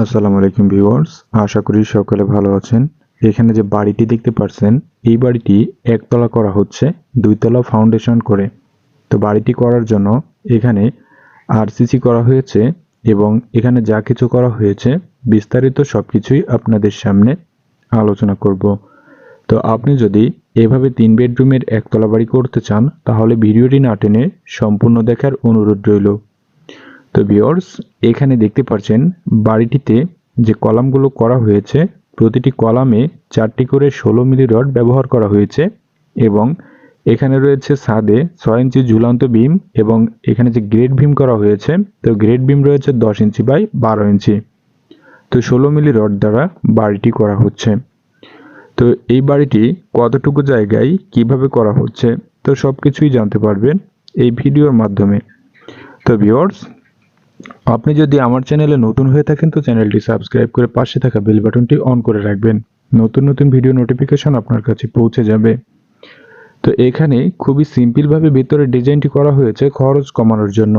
আসসালামু আলাইকুম ভিউয়ার্স, আশা করি সকলে ভালো আছেন। এখানে যে বাড়িটি দেখতে পাচ্ছেন এই বাড়িটি একতলা করা হচ্ছে, দুইতলা ফাউন্ডেশন করে। তো বাড়িটি করার জন্য এখানে আরসিসি করা হয়েছে এবং এখানে যা কিছু করা হয়েছে, বিস্তারিত সব কিছুই আপনাদের সামনে আলোচনা করব। তো আপনি যদি এভাবে তিন বেডরুমের একতলা বাড়ি করতে চান, তাহলে ভিডিওটি না টেনে সম্পূর্ণ দেখার অনুরোধ রইল। তো ভিওর্স এখানে দেখতে পাচ্ছেন বাড়িটিতে যে কলামগুলো করা হয়েছে, প্রতিটি কলামে চারটি করে ষোলো মিলি রড ব্যবহার করা হয়েছে এবং এখানে রয়েছে ছাদে ছয় ইঞ্চি ঝুলন্ত বিম এবং এখানে যে গ্রেড বিম করা হয়েছে, তো গ্রেড বিম রয়েছে দশ ইঞ্চি বাই বারো ইঞ্চি। তো ষোলো মিলি রড দ্বারা বাড়িটি করা হচ্ছে। তো এই বাড়িটি কতটুকু জায়গায় কীভাবে করা হচ্ছে, তো সব কিছুই জানতে পারবেন এই ভিডিওর মাধ্যমে। তো ভিওর্স আপনি যদি আমার চ্যানেলে নতুন হয়ে থাকেন তো চ্যানেলটি সাবস্ক্রাইব করে পাশে থাকা বেল বাটনটি অন করে রাখবেন। নতুন নতুন ভিডিও নোটিফিকেশন আপনার কাছে পৌঁছে যাবে। তো এখানে খুবই সিম্পলভাবে ভিতরে ডিজাইনটি করা হয়েছে খরচ কমানোর জন্য।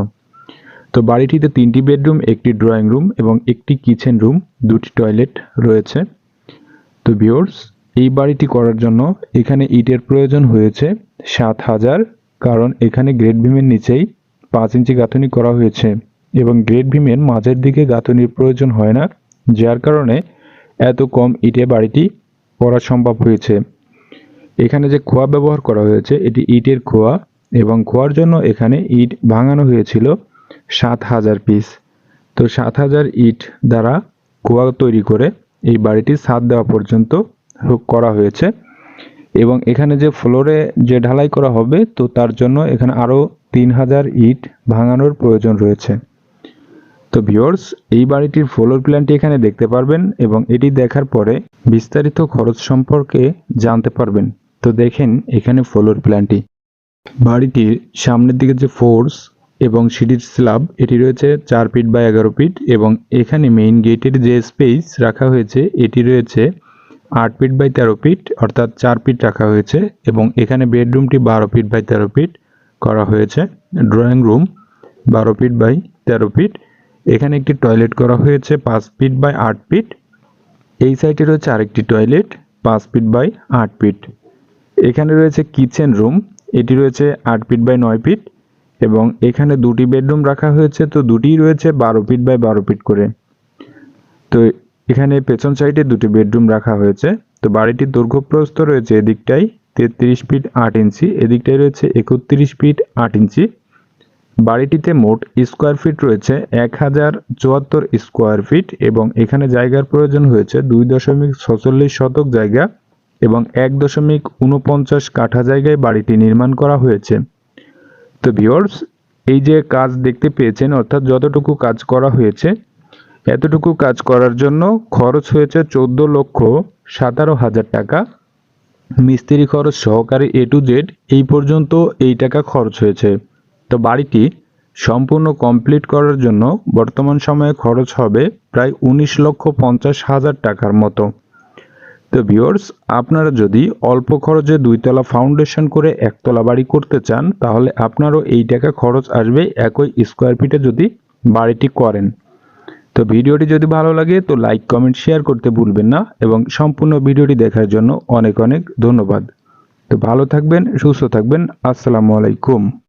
তো বাড়িটিতে তিনটি বেডরুম, একটি ড্রয়িং রুম এবং একটি কিচেন রুম, দুটি টয়লেট রয়েছে। তো ভিওর্স এই বাড়িটি করার জন্য এখানে ইটের প্রয়োজন হয়েছে সাত হাজার, কারণ এখানে গ্রেড বিমের নিচেই পাঁচ ইঞ্চি গাঁথনি করা হয়েছে। এবং গ্রেড ভীমের মাঝের দিকে গাঁথনির প্রয়োজন হয় না, যার কারণে এত কম ইটে বাড়িটি করা সম্ভব হয়েছে। এখানে যে খোয়া ব্যবহার করা হয়েছে, এটি ইটের খোয়া এবং খোয়ার জন্য এখানে ইট ভাঙানো হয়েছিল সাত হাজার পিস তো সাত হাজার ইট দ্বারা খোয়া তৈরি করে এই বাড়িটি ছাদ দেওয়া পর্যন্ত করা হয়েছে এবং এখানে যে ফ্লোরে যে ঢালাই করা হবে, তো তার জন্য এখানে আরও তিন হাজার ইট ভাঙানোর প্রয়োজন রয়েছে। তো ভিওর্স এই বাড়িটির ফ্লোর প্ল্যানটি এখানে দেখতে পারবেন এবং এটি দেখার পরে বিস্তারিত খরচ সম্পর্কে জানতে পারবেন। তো দেখেন এখানে ফ্লোর প্ল্যানটি বাড়িটির সামনের দিকে যে ফোর্স এবং সিঁড়ির স্ল্যাব, এটি রয়েছে চার ফিট বা এগারো ফিট এবং এখানে মেইন গেটের যে স্পেস রাখা হয়েছে, এটি রয়েছে আট ফিট বাই তেরো ফিট অর্থাৎ চার ফিট রাখা হয়েছে এবং এখানে বেডরুমটি বারো ফিট বাই তেরো ফিট করা হয়েছে। ড্রয়িং রুম বারো ফিট বাই তেরো ফিট এখানে একটি টয়লেট করা হয়েছে পাঁচ ফিট বাই আট ফিট এই সাইডে রয়েছে আরেকটি টয়লেট পাঁচ ফিট বাই আট ফিট এখানে রয়েছে কিচেন রুম এটি রয়েছে আট ফিট বাই নয় ফিট এবং এখানে দুটি বেডরুম রাখা হয়েছে, তো দুটিই রয়েছে বারো ফিট বাই বারো ফিট করে। তো এখানে পেছন সাইডে দুটি বেডরুম রাখা হয়েছে, তো বাড়িটির দৈর্ঘ্য প্রস্থ রয়েছে এদিকটাই তেত্রিশ ফিট আট ইঞ্চি এদিকটাই রয়েছে একত্রিশ ফিট আট ইঞ্চি বাড়িটিতে মোট স্কোয়ার ফিট রয়েছে এক হাজার চুয়াত্তর স্কোয়ার ফিট এবং এখানে জায়গার প্রয়োজন হয়েছে দুই দশমিক ছচল্লিশ শতক জায়গা এবং এক দশমিক উনপঞ্চাশ কাঠা জায়গায় বাড়িটি নির্মাণ করা হয়েছে। তো ভিওর্স এই যে কাজ দেখতে পেয়েছেন, অর্থাৎ যতটুকু কাজ করা হয়েছে, এতটুকু কাজ করার জন্য খরচ হয়েছে চোদ্দ লক্ষ সাতারো হাজার টাকা। মিস্ত্রি খরচ সহকারে এ টু জেড এই পর্যন্ত এই টাকা খরচ হয়েছে। তো বাড়িটি সম্পূর্ণ কমপ্লিট করার জন্য বর্তমান সময়ে খরচ হবে প্রায় উনিশ লক্ষ পঞ্চাশ হাজার টাকার মতো। তো ভিওর্স আপনারা যদি অল্প খরচে দুইতলা ফাউন্ডেশন করে একতলা বাড়ি করতে চান, তাহলে আপনারও এই টাকা খরচ আসবে একই স্কোয়ার ফিটে যদি বাড়িটি করেন। তো ভিডিওটি যদি ভালো লাগে, তো লাইক কমেন্ট শেয়ার করতে ভুলবেন না এবং সম্পূর্ণ ভিডিওটি দেখার জন্য অনেক অনেক ধন্যবাদ। তো ভালো থাকবেন, সুস্থ থাকবেন, আসসালামু আলাইকুম।